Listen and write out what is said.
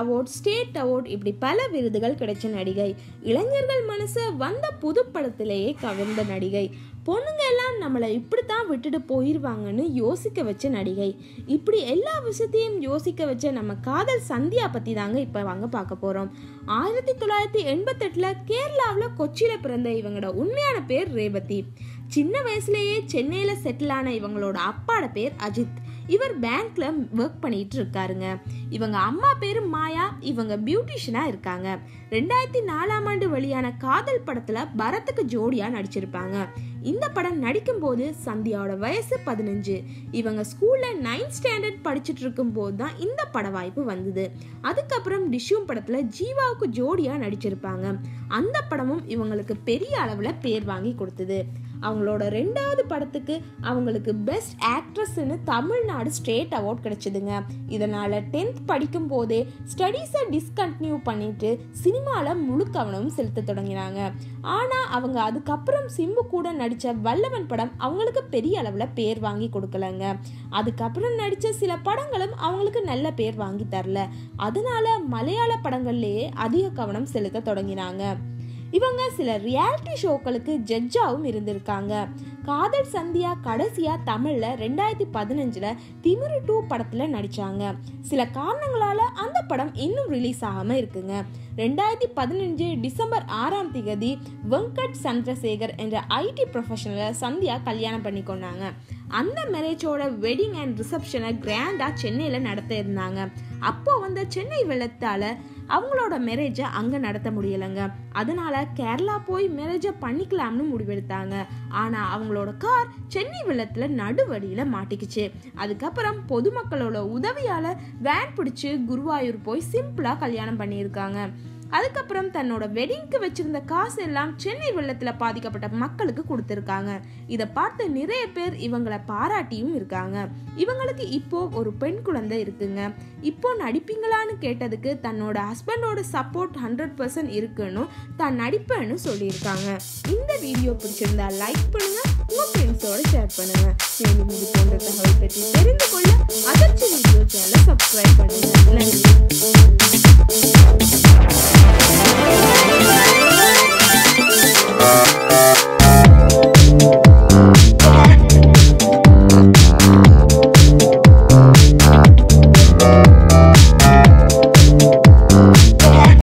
Award state award இப்படி பல விருதுகள் கிடைச்ச நடிகை. இளைஞர்கள் மனசை வந்த புது படத்திலேயே கவர்ந்த நடிகை. பொண்ணுங்க எல்லாம் நம்மளை இப்படித்தான் விட்டுட்டு போயிடுவாங்கன்னு யோசிக்க வச்ச நடிகை. இப்படி எல்லா விஷயத்தையும் யோசிக்க வச்ச நம்ம காதல் சந்தியா பற்றி தாங்க இப்போ வாங்க பார்க்க போகிறோம் ஆயிரத்தி தொள்ளாயிரத்தி எண்பத்தெட்டில் கேரளாவில் கொச்சியில் பிறந்த இவங்களோட உண்மையான பேர் ரேவதி. சின்ன வயசுலேயே சென்னையில் செட்டில் ஆன இவங்களோட அப்பாட பேர் அஜித். இவர் பேங்க்ல ஒர்க் பண்ணிட்டு இருக்காருங்க இவங்க அம்மா பேரு மாயா இவங்க பியூட்டிஷியனா இருக்காங்க. ரெண்டாயிரத்தி நாலாம் ஆண்டு வெளியான காதல் படத்துல பரத்துக்கு ஜோடியா நடிச்சிருப்பாங்க. இந்த படம் நடிக்கும் போது சந்தியாவோட வயசு பதினஞ்சு. இவங்க ஸ்கூல்ல நைன்த் ஸ்டாண்டர்ட் படிச்சுட்டு இருக்கும் போது தான் இந்த பட வாய்ப்பு வந்தது. அதுக்கப்புறம் டிஷ்யூம் படத்துல ஜீவாவுக்கு ஜோடியா நடிச்சிருப்பாங்க. அந்த படமும் இவங்களுக்கு பெரிய அளவுல பேர் வாங்கி கொடுத்தது. அவங்களோட ரெண்டாவது படத்துக்கு அவங்களுக்கு பெஸ்ட் ஆக்ட்ரஸ்ன்னு தமிழ்நாடு ஸ்டேட் அவார்ட் கிடைச்சிதுங்க. இதனால் டென்த் படிக்கும் போதே ஸ்டடீஸை டிஸ்கண்டினியூ பண்ணிட்டு சினிமாவில் முழு கவனமும் செலுத்த தொடங்கினாங்க. ஆனால் அவங்க அதுக்கப்புறம் சிம்பு கூட நடித்த வல்லவன் படம் அவங்களுக்கு பெரிய அளவில் பேர் வாங்கி கொடுக்கலங்க. அதுக்கப்புறம் நடித்த சில படங்களும் அவங்களுக்கு நல்ல பேர் வாங்கி தரல. அதனால மலையாள படங்கள்லேயே அதிக கவனம் செலுத்த தொடங்கினாங்க. இவங்க சில ரியாலிட்டி ஷோக்களுக்கு ஜட்ஜாவும் இருந்திருக்காங்க. காதல் சந்தியா கடைசியா தமிழ்ல ரெண்டாயிரத்தி பதினஞ்சுல திமிரு டூ படத்துல நடிச்சாங்க. சில காரணங்களால அந்த படம் இன்னும் ரிலீஸ் ஆகாம இருக்குங்க. ரெண்டாயிரத்தி பதினஞ்சு டிசம்பர் ஆறாம் திகதி வெங்கட் சந்திரசேகர் என்ற ஐடி ப்ரொஃபஷனலை சந்தியா கல்யாணம் பண்ணி கொண்டாங்க அந்த மேரேஜோட வெட்டிங் அண்ட் ரிசப்ஷனை கிராண்டாக சென்னையில் நடத்த இருந்தாங்க. அப்போ வந்த சென்னை வெள்ளத்தால் அவங்களோட மேரேஜை அங்கே நடத்த முடியலைங்க. அதனால கேரளா போய் மேரேஜை பண்ணிக்கலாம்னு முடிவெடுத்தாங்க. ஆனால் அவங்களோட கார் சென்னை வெள்ளத்தில் நடுவழியில் மாட்டிக்கிச்சு. அதுக்கப்புறம் பொதுமக்களோட உதவியால் வேன் பிடிச்சி குருவாயூர் போய் சிம்பிளாக கல்யாணம் பண்ணியிருக்காங்க. அதுக்கப்புறம் தன்னோட வெட்டிங்க்கு வச்சிருந்த காசு எல்லாம் சென்னை வெள்ளத்தில் பாதிக்கப்பட்ட மக்களுக்கு கொடுத்துருக்காங்க. இதை பார்த்து நிறைய பேர் இவங்களை பாராட்டியும் இருக்காங்க. இவங்களுக்கு இப்போ ஒரு பெண் குழந்தை இருக்குங்க. இப்போ நடிப்பீங்களான்னு கேட்டதுக்கு தன்னோட ஹஸ்பண்டோட சப்போர்ட் ஹண்ட்ரட் பர்சன்ட் இருக்குன்னு தான் நடிப்பேன்னு சொல்லியிருக்காங்க. இந்த வீடியோ பிடிச்சிருந்தா லைக் பண்ணுங்க உங்க ஃப்ரெண்ட்ஸோட ஷேர் பண்ணுங்க. மேலும் இது போன்ற தகவல் பற்றி தெரிந்து கொள்ள அதர்ச்சி வீடியோ சேனலை சப்ஸ்கிரைப் பண்ணுங்க. நன்றி.